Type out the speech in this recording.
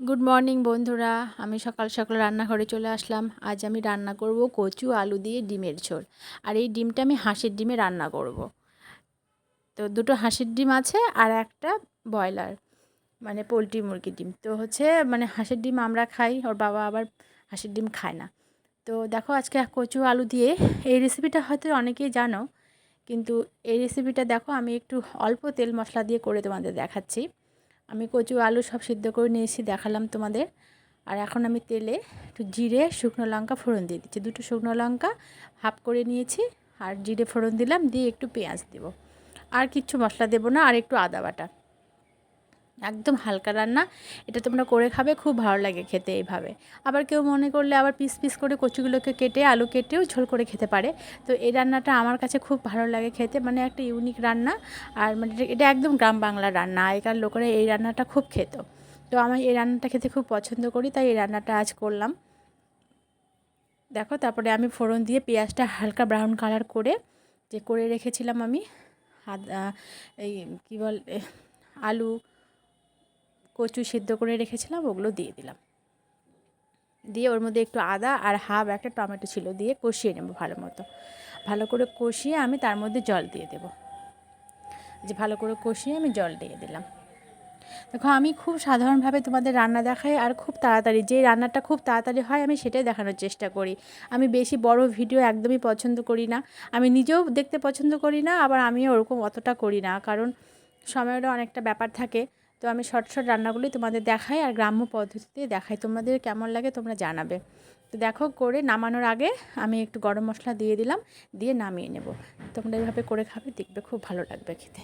Good morning বন্ধুরা। আমি সকাল সকাল রান্নাঘরে চলে আসলাম। আজ আমি রান্না করব কচু, আলু দিয়ে ডিমের ঝোল। আর এই ডিমটা আমি হাঁসের ডিমে রান্না করব। তো দুটো হাঁসের ডিম আছে আর একটা ব্রয়লার মানে পোলট্রি মুরগির ডিম। তো হচ্ছে মানে হাঁসের ডিম আমরা খাই, ওর বাবা আবার হাঁসের ডিম খায় না। তো দেখো, আজকে কচু, আলু দিয়ে এই রেসিপিটা হয়তো অনেকেই জানো, কিন্তু এই রেসিপিটা দেখো, আমি একটু অল্প তেল মশলা দিয়ে করে তোমাদের দেখাচ্ছি। আমি কচু আলু সব সিদ্ধ করে নিয়েছি, দেখালাম তোমাদের। আর এখন আমি তেলে একটু জিরে, শুকনো লঙ্কা, ফোড়ন দিয়ে দিচ্ছি। দুটো শুকনো লঙ্কা হাফ করে নিয়েছি আর জিরে, ফোড়ন দিলাম, দিয়ে একটু পেঁয়াজ দেবো। আর কিচ্ছু মশলা দেবো না, আর একটু আদা বাটা। একদম হালকা রান্না। এটা তোমরা করে খাবে, খুব ভালো লাগে খেতে এইভাবে। আবার কেউ মনে করলে আবার পিস পিস করে কচুগুলোকে কেটে, আলু কেটেও ঝোল করে খেতে পারে। তো এই রান্নাটা আমার কাছে খুব ভালো লাগে খেতে মানে একটা ইউনিক রান্না। আর মানে এটা একদম গ্রাম বাংলার রান্না, আগেকার লোকেরা এই রান্নাটা খুব খেত। তো আমি এই রান্নাটা খেতে খুব পছন্দ করি, তাই এই রান্নাটা আজ করলাম। দেখো, তারপরে আমি ফোড়ন দিয়ে পেঁয়াজটা হালকা ব্রাউন কালার করে যে করে রেখেছিলাম আমি এই কী বল, আলু কচু সিদ্ধ করে রেখেছিলাম, ওগুলো দিয়ে দিলাম। দিয়ে ওর মধ্যে একটু আদা আর হাফ একটা টমেটো ছিল দিয়ে কষিয়ে নেব ভালো মতো। ভালো করে কষিয়ে আমি তার মধ্যে জল দিয়ে দেব। যে ভালো করে কষিয়ে আমি জল দিয়ে দিলাম। দেখো, আমি খুব সাধারণভাবে তোমাদের রান্না দেখাই আর খুব তাড়াতাড়ি, যে রান্নাটা খুব তাড়াতাড়ি হয় আমি সেটাই দেখানোর চেষ্টা করি। আমি বেশি বড় ভিডিও একদমই পছন্দ করি না। আমি নিজেও দেখতে পছন্দ করি না, আবার আমিও ওরকম অতটা করি না। কারণ সময়েরও অনেকটা ব্যাপার থাকে। তো আমি শর্ট শর্ট রান্নাগুলি তোমাদের দেখাই আর গ্রাম্য পদ্ধতিতে দেখাই। তোমাদের কেমন লাগে তোমরা জানাবে। তো দেখো, করে নামানোর আগে আমি একটু গরম মশলা দিয়ে দিলাম, দিয়ে নামিয়ে নেব। তোমরা এভাবে করে খাবে, দেখবে খুব ভালো লাগবে খেতে।